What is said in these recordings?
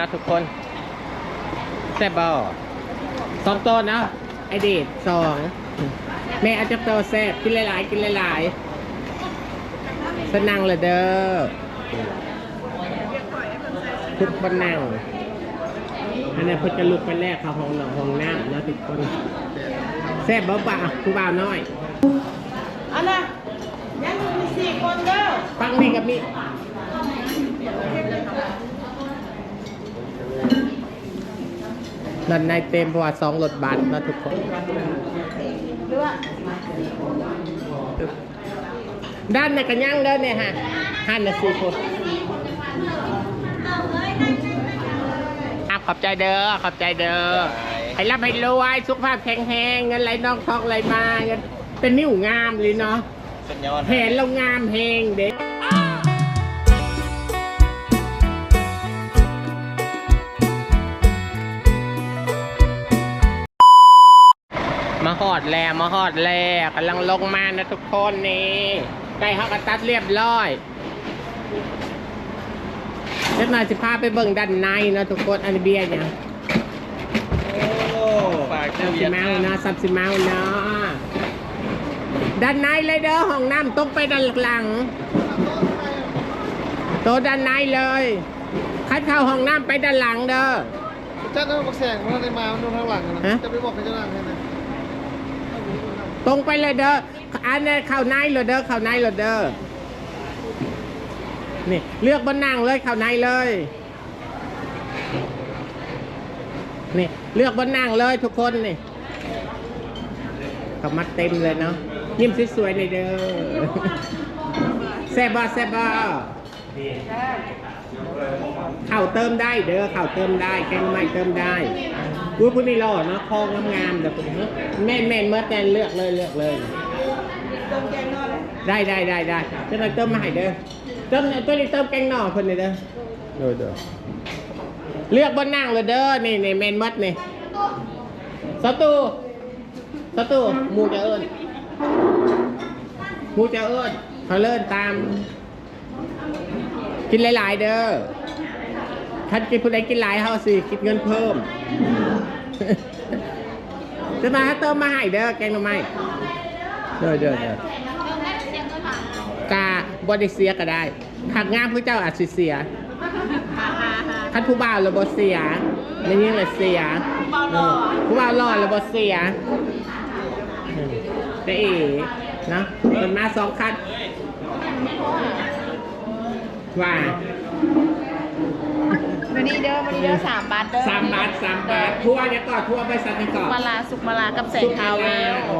นะทุกคนแซ่บบอสองตัวนะไอเดดสองแม่อาจจะโตวแซ่บกินหลายๆกินหลายๆสนังเลยเด้อทุกคนนั่งอันนั้นเพิ่นจะลุกไปแรกเขาห้องหนองห้องน้ำนะทุกคนแซ่บบ่ป่ะผู้บ่าวน้อยอันน่ะยังอยู่มีสี่คนเด้อฟังนี่กับนี่ นันในเต็มเพราะว่าสองรถบัสนะทุกคนหรือว่าด้านในกันย่างเด้อเนี่ยฮะหันนะสี่คนอะขอบใจเด้อขอบใจเด้อให้รับให้รวยสุขภาพแข็งแรงเงินไหลนองทองไหลมาเงินเป็นนิ้วงามเลยเนาะสุดยอดเห็นเรางามเพลงเด็ก หอดแล้วมาหอดแล้วกำลังลงมานะทุกคนนี่ใกล้เขากระตัดเรียบร้อยเดี๋ยวหน่อยสิพาไปเบิ่งด้านในนะทุกคนอันนี้เบียร์เนี่ยโอ้ฝากซัเจ้าบเวีซิยดเมานาเนาะซับซิเมาเนาะด้านในเลยเด้อห้องน้ำต้องไปด้านหลังโตะด้านในเลยคัดเข้าห้องน้ำไปด้านหลังเด้อจ้าต้องบอกแสงมันได้มามันดูทางหลังอะฮะนะจะไปบอกให้เจ้าหลังให้นะ ตรงไปเลยเด้ออันนี้เข้าในเลยเด้อเข้าในเลยเด้อนี่เลือกบนนั่งเลยเข้าในเลยนี่เลือกบนนั่งเลยทุกคนนี่เขามาเต็มเลยเนาะยิ้มสวยๆเลยเด้อแซ่บบ่แซ่บบ่ข้าเติมได้เด้อเข้าเติมได้แกงใหม่เติมได้ อุ้ยพวกนี้หล่อเนาะคองงามๆแต่ผมแม่นแม่นเมื่อแตนเลือกเลยเลือกเลย เติมแกงนอนเลยได้ได้ได้ได้จะมาเติมมาให้เด้อเติมตัวนี้เติมแกงหน่อเพิ่นเลยเด้อเด้อเด้อเลือกบนนั่งเลยเด้อนี่นี่แมนมัดนี่สตูสตูหมูจะเอิ้นหมูจะเอิ้นเขาเลิ่นตาม กินหลายๆเด้อท่านกินผู้ใดกินหลายเฮาสิคิดเงินเพิ่ม จะมาให้เติมมาให้เด้อแกงหน่อไม้เด้อเด้อเด้อกาบอดเสียก็ได้หากงามผู้เจ้าอาจสิเสียคันผู้บ่าวเราบเสียไม่ยิ่งเลยเสียเออผู้บ่าวรอดเราบเสียอืมแต่เอ๋นะมันมาสองคันว่า วันนี้เด้อวันนี้เด้อสามบาทเด้อสามบาทสามบาททั่วเนี่ยก่อนทั่วไปสัตว์นี่ก่อนมาลาสุกมาลากับแสงซุปเทาเวลโอ้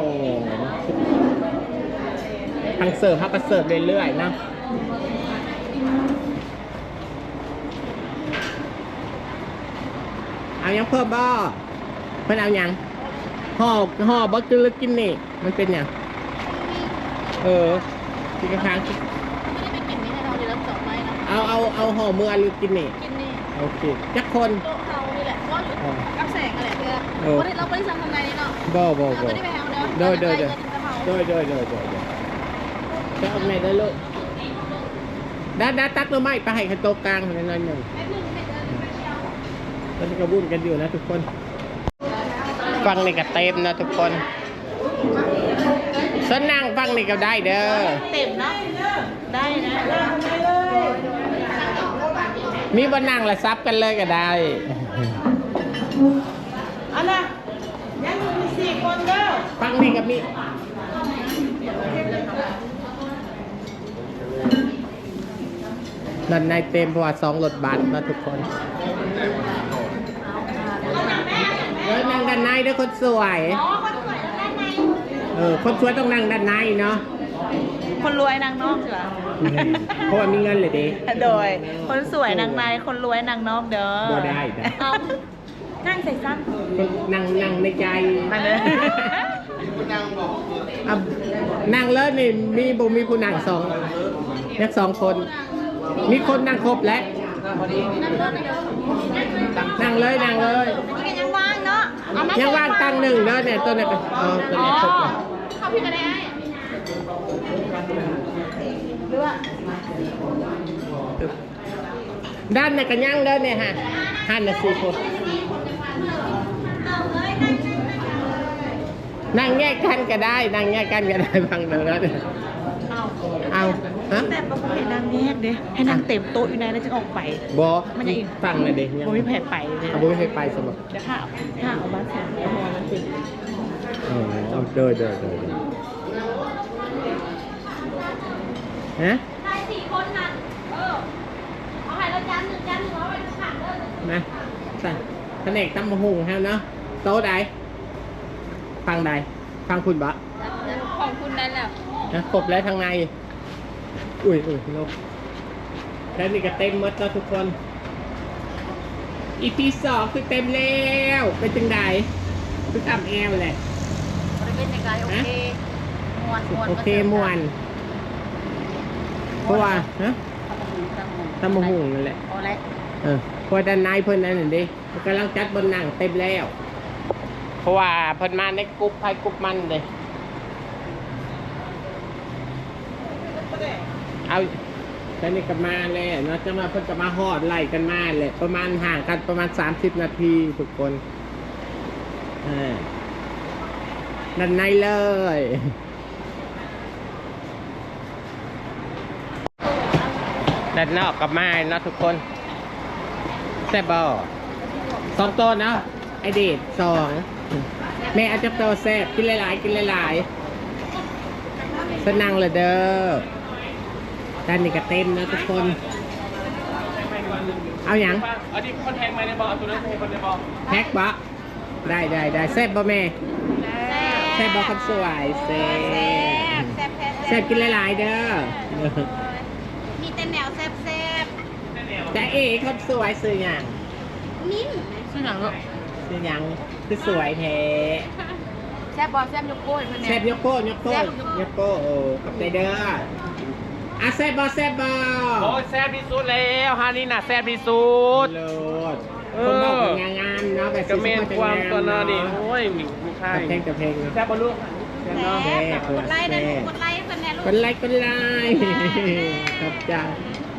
ทางเสิร์ฟเขาก็เสิร์ฟเรื่อยๆนะเอายังเพิ่มบ่เพิ่นเอายังห่อห่อบ่กินแล้วกินนี่ มันเป็นหยังเออกินกระทางไม่ได้ไปกินนี่ให้เราเดี๋ยวเราจบไปนะเอาเอาเอาห่อมือหรือกินนี่กินนี่ โอเคจักคนโต๊ะเทานี่แหละก็อยู่กับแสงอะไรเด้อเออวันนี้เราไม่ได้สั่งทำไงนี่เนาะบ่บ่เราบ่ไม่ได้ไปเอาเด้อเด้อเด้อเด้อเด้อโดยโดยโดยโดยโดยจะเอาไหนได้ลูกด้าด้าตักหรือไม่ไปให้ขันโตะกลางหน่อยหนึ่งตอนนี้ก็วุ่นกันอยู่นะทุกคนฟังนี่ก็เต็มนะทุกคนส่วนนั่งฟังนี่ก็ได้เด้อ เต็มเนาะ ได้นะ มีบนนั่งละซับกันเลยก็ได้อันน่ะยังอยู่มีสี่คนเด้อฟังนี่ก็มีนั่นในเต็มเพราะว่าสองรถบัสนะทุกคนเออนั่งด้านในเด้อคนสวยเออ คนสวยต้องนั่งด้านในเนาะ คนรวยนางนอกเหรอ เพราะว่ามีเงินเลยดิโดย คนสวยนางในคนรวยนางนอกเด้อบ่ได้นะเอานั่งใส่สั้นคนนั่งนั่งในใจมาเลยคุณนางบอกอะนั่งเลยนี่มีบ่มีผู้นั่งสองนักสองคน มีคนนั่งครบแล้วนั่งเลยนั่งเลยนี่ยังว่างเนาะเอมยังว่างตั้งหนึ่งเด้อเนี่ยตัวนี้ก็อ๋อตัวอ๋อนี้ครบแล้ว เข้าพี่ก็ได้ห รือว่าด้านในกันย่างเด้อเนี่ยฮะนหันนะสี่คนนั่งแยกกันก็ได้นั่งแยกกันก็ได้ฟังเดินเอาฮะแต่ประเภทนางแยกเด้ให้นางเต็มโต๊ะอยู่ในแล้วจะออกไปบอมันยังอีกฟังเลยเด็กบ่มีแผนไปเลยเอาบุ้ยให้ไปสมบเดี๋ยวถ้าถ้าเอาบ้านสามแล้วมองมันติดอ๋อเอาเดินเดินเดิน ฮะใช่สี่คนน่ะเออเอาให้เราจานหนึ่งจานหนึ่งเอาไปขันเด้อมาสั่งแผนกตำมะฮุงฮะเนาะโต๊ะใดฟังใดฟังคุณบะของคุณนั่นแหละนะครบแล้วทางใน อุ้ยอุ้ยลบแล้วนี่ก็เต็มหมดแล้วทุกคน อีพีสองคือเต็มแล้วเป็นจังไดคือทำแอลแหละบริเวณในกายโอเคมวนมวนโอเคมวน เพราะว่าฮะตำมะฮุงนั่นแหละเอาไรเออเพอด้านในเพิ่นนั่นนะดิมันกำลังจัดบนนั่งเต็มแล้ว เพราะว่าเพิ่นมาในกรุ๊ปไพ่กรุ๊ปมันเลยเอาแล้วนี่ก็มาเลยเนาะจะมาเพิ่นก็มาฮอดไล่กันมาเลยประมาณห่างกันประมาณ 30 นาทีทุกคนอ่าด้านในเลย ด้านนอกกับมาเนาะทุกคนแซ่บบอสองตัวเนาะไอเดดสองแม่อาจจะตัวแซ่บกินหลายๆกินหลายๆสนังเลยเด้อด้านนี้ก็เต็มนะทุกคน เอาอย่างเอาดิคนแทงมาในบอลเอาตัวนั้นแทงคนในบอลแพ็กบะได้ได้ได้แซ่บบ่แม่แซ่บบ่ครับสวยแซ่บแซ่บแซ่บแซ่บกินหลายๆเด้อ มีแต่แนวแซ่บแซ่บ จะเอ๋ครับสวยซื้ออย่างนิ่มซึ่งหนังก็ซื้ออย่างคือสวยแท้แซ่บบอแซ่บยกโป้ยเพื่อนแซบยกโป้ยกโป้ยกโป้โอ้ขอบใจเด้ออะแซบบอแซบบอโอ้ยแซ่บที่สุดแล้วฮานี่น่ะแซ่บที่สุดโลดเอคนอบอกเป็นงานงานเนาะแบบกระเมนความตัวนาดิเนาะโอ้ยมีมีค่ากับเพลงกับเพลงแซ่บบอลลูกแซ่บเนาะแซ่บกดไลค์นะลูกกดไลค์ให้เพื่อนแน่ลูกคนไลค์คนไลค์ขอบใจ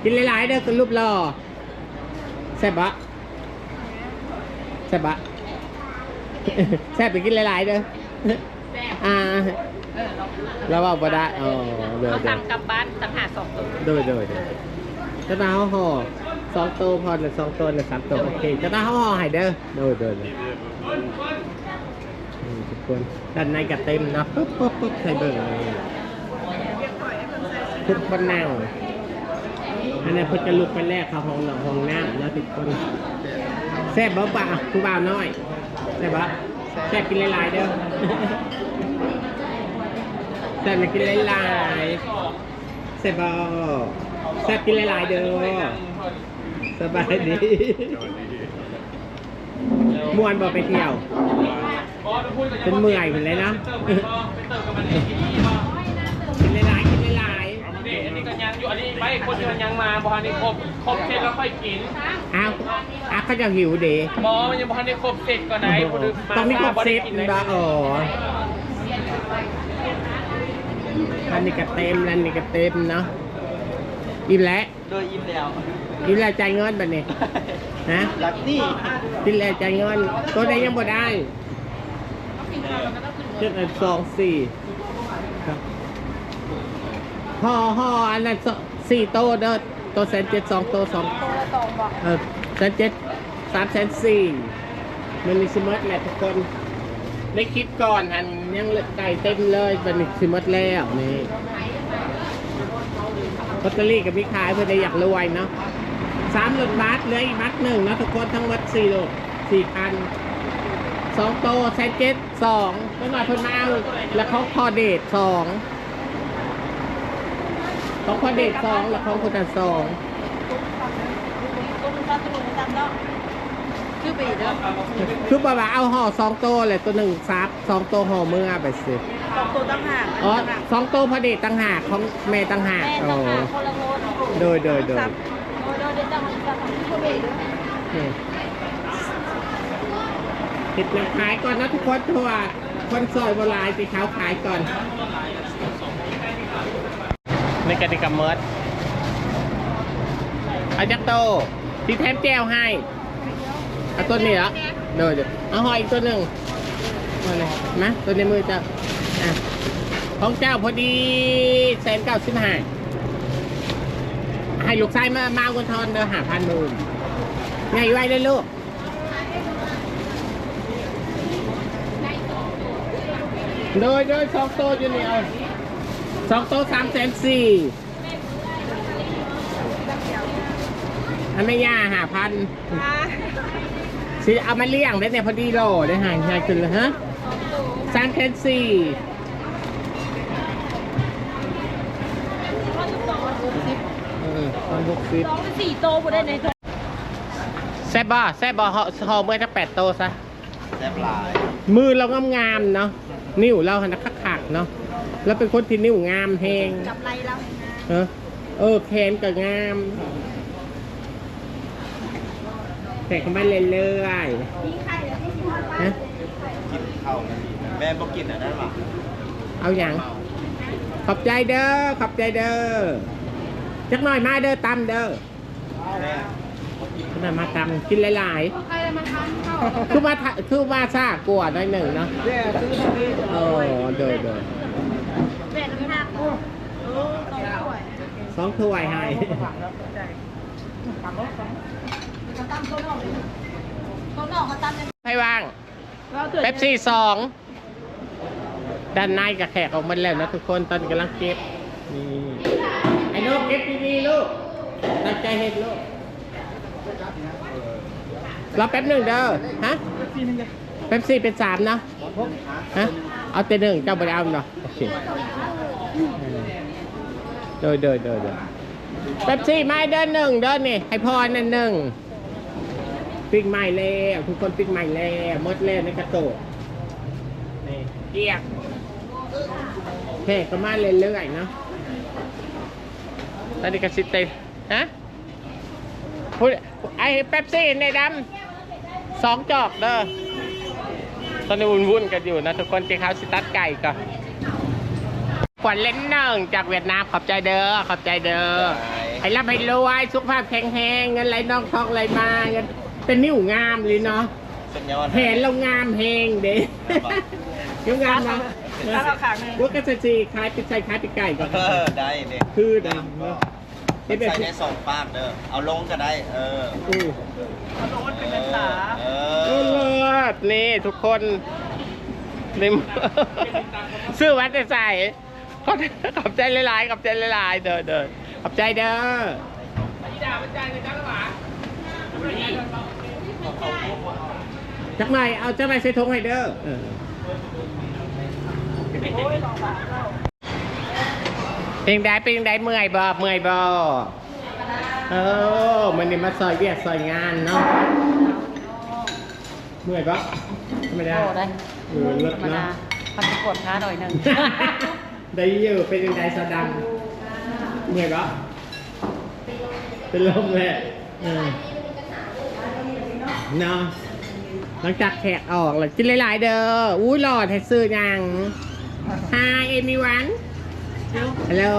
กินหลายๆเด้อคนรูปหล่อแซบบะแซบบะแซบไปกินหลายๆเด้ออ่าเราเอาบ่ได้อ๋อเด้อเราเด้อสั่งกลับบ้านสั่งหาสองตัวโดยโดยโดยเจ้าตาห่อห่อสองตัวพอหรือสองตัวหรือสามตัวโอเคเจ้าตาห่อห่อให้เด้อโดยโดยโดยอืมทุกคนด้านในก็เต็มเนาะปุ๊บปุ๊บปุ๊บใส่เบิ่งเลยทุกคนนั่ง อันนั้นเพิ่นจะลุกไปแรกเข้าห้องหนองห้องน้ำแล้วทุกคนแซ่บบ่ป่ะคุณบ่าวน้อยแซ่บบ่แซ่บกินหลายๆเด้อแซ่บมากินหลายๆแซ่บบอแซ่บกินหลายๆเด้อสบายดีมวนบอไปเที่ยวเป็นเมื่อยเหมือนเลยนะ ไม่คนที่มันยังมาบอลนี่ครบครบเสร็จแล้วค่อยกินๆอ้าวอ้าวเขาจะหิวเด้บอมันยังบอลนี่ครบเสร็จก่อนไหนบ่ได้าต้องมีครบเซตบ่ได้กินบ้าอ๋ออันนี้ก็เต็มอันนี้ก็เต็มเนาะอิ่มแล้วโดยอิ่มแล้วอิ่มแล้วจ่ายเงินแบบนี้ฮะลักนี่กินแล้วจ่ายเงินตัวใดยังบ่ได้เจ็ดอันสองสี่ครับห่อห่ออันนั้นส สี่โตวเด้อตัวแสนเจ็ดสองโตวสองตัวละสองบอกเออแสนเจ็ดสามแสนสี่มันมีซิมเมอร์แหละทุกคนได้คิดก่อนอันยังเหลือไก่เต็มเลยมันมีซิมเมอร์แล้วนี่ลอตเตอรี่กับพี่ขายเพื่อได้อยากรวยเนาะสามหลุดบัตรเหลืออีกบัตรหนึ่งนะทุกคนทั้งหมดสี่หลุดสี่พันสองโตแสนเจ็ดสองแล้วหน่อยเพิ่นมาเอาแล้วเขาพอเดทสอง ของพอเดทสองแล้วของคนนั้นสองตัวนึงจานตัวนึงจานเนาะชื่อปีเด้อคือบอกว่าเอาห่อสองโตวเลยตัวหนึ่งซับสองโตวห่อเมื่อไปสิสองตัวตั้งห่างอ๋อสองโตวพอดีต่างหากของแม่ต่างหากแม่โอ้ต่างหากคนละโลนโดยโดยโดยโดยโดยเดี๋ยวจะมาจะของที่ตัวเองด้วยนี่ติดน้ำขายก่อนนะทุกคนเพราะว่าคนซอยโบราณสิเขาขายก่อน ในกติกาเมิร์ดเอาจักโตที่แถมแก้วให้เอาตัวนี้เหรอเดี๋ยวเดี๋ยวเอาหอยอีกตัวหนึ่งมาเลยมาตัวในมือจ้าอะของเจ้าพอดีแสนเก้าสิบห้าให้ลูกชายมามาวันทอนเด้อหาพันมูลไงไว้เลยลูกโดยโดยสองโตวอยู่เนี่ยเอ สองโตวสามแสนสี่อันไม่ยาหาพันสิเอามาเลี้ยงได้เนี่ยพอดีโลได้หายหายขึ้นเลยฮะสามแคนสี่เออตอนหกสิบสองเป็นสี่โตบ่ได้ในตัวแซ่บบ่แซ่บบ่ห่อห่อเมื่อจะแปดโตซะแซ่บหลาย มือเรางามๆเนาะ นิ้วเราหันคักขักๆเนาะ แล้วเป็นคนที่นิ้วงามแหงจับไรแล้วเออเออแขนก็งาม แต่ก็ไม่เรื่อยๆฮะกินข้าวกันดีแม่บอกกินอะนั่นหรอเอาอย่าง ขอบใจเด้อ ขอบใจเด้อ จักหน่อยมาเด้อตำเด้อแม่จักหน่อยมาตำกินหลายใครจะมาทำเข้าๆคือมาทะคือมาซ่ากลัวหน่อยหนึ่งเนาะแม่ซื้อตรงนี้โอ้เด้อเด้อ แม่น้ำหนักต้องถ้วย สองถ้วยให้เขาตั้มโต๊ะนอกเลยโต๊ะนอกเขาตั้มยังให้ว่างเป๊ปซี่สองด้านในกับแขกออกมาแล้วนะทุกคนตอนนกำลังเก็บนี่ไอ้นกเก็บดีๆลูกตั้งใจเห็นลูกรอแป๊บหนึ่งเด้อฮะเป๊ปซี่เป็นสามเนาะฮะเอาแต่หนึ่งเจ้าบริเอาเนาะโอเคเดินเดินเดินเดินเป๊ปซี่ไม่เดินหนึ่งเดินนี่ให้พอนั่นหนึ่งปิ้งใหม่แล้วทุกคนปิ้งใหม่แล้วมดแล้วในกระโตกนี่เกียกแค่ก็มาเรื่อยๆเนาะตอนนี้ก็สิเตฮะพูดไอ้เป๊ปซี่ในดำสองจอกเด้อตอนนี้วุ่นๆกันอยู่นะทุกคนเจ้าข้าวสิตัดไก่ก่อน ขวัญเล่นหนึ่งจากเวียดนามขอบใจเด้อขอบใจเด้อให้ร่ำให้รวยสุขภาพแข็งแรงเงินไหลน่องทองไหลมาเงินเป็นนิ้วงามเลยเนาะสัญญาณแผนเรางามเฮงเด้นิ้วงามเนาะถ้าเราขางหนึ่งว่าก็จะซีคล้ายเป็นไส้คล้ายเป็นไก่ก่อนเออได้เนี่ยคือดำเนาะนี่เป็นใส่ได้สองปากเด้อเอาลงก็ได้ เอออือเขาโดนเป็นภาษาเอโอ้อเลิศนี่ทุกคนนี่ซื้อวัดแต่ใส่ ขอบขอบใจหลายๆขอบใจหลายๆเด้อเด้อขอบใจเด้อจักหน่อยเอาเจ้าไปใส่ทงให้เด้อเออเป็นยังไงเป็นยังไงเมื่อยบ่เมื่อยบ่เออมันนี่มาซอยเวียกซอยงานเนาะเมื่อยบ่ไม่ได้โอ้ได้เออเลิศธรรมดาเนาะพันกดค้าหน่อยหนึ่ง ได้อยู่เป็นยังไงสะดังเมื่อยปะเป็นลมเลยเออเนาะหลังจากแขกออกแล้วกินหลายๆเด้ออุ้ยหลอดให้ซื้อยัง Hi everyone ชิว Hello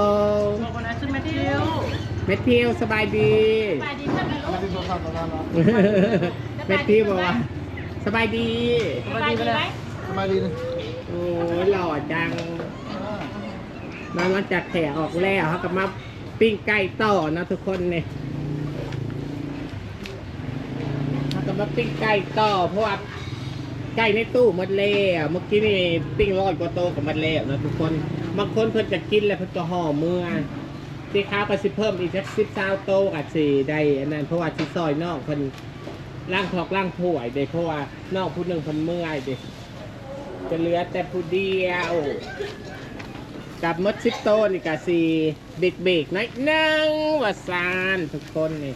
บอกคนนั้นชื่อแมทธิวแมทธิวสบายดีไปดีเพื่อนกันลูกแมทธิวบอกว่าสบายดีไปดีไหมสบายดีนะโอ้ยหล่อจัง มาหลังจากแขกออกแล้วเขาก็มาปิ้งไก่ต่อนะทุกคนเนี่ยเขาก็มาปิ้งไก่ต่อเพราะว่าไก่ในตู้หมดแล้วเมื่อกี้นี่ปิ้งร้อยกว่าโตกับมันแล้วนะทุกคนบางคนเพิ่นจะกินแล้วเพิ่นก็ห่อเมื่อที่ค้าก็สิเพิ่มอีกสักสิบสาวโตกับสี่ได้อันนั้นเพราะว่าที่ซอยนอกเพิ่นล่างทอกล่างถ้วยเด้เพราะว่านอกผู้หนึ่งเพิ่นเมื่อยเด้จะเหลือแต่ผู้เดียว กับมดชิปโตนี่กะสีเบกเบกน้อยนึงว่าซานทุกคนนี่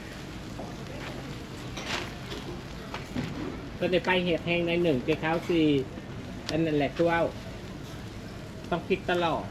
ก็ได้ไปเหตุแห่งในหนึ่งเจ้าเขาสีอันนั้นแหละตัวต้องพลิกตลอด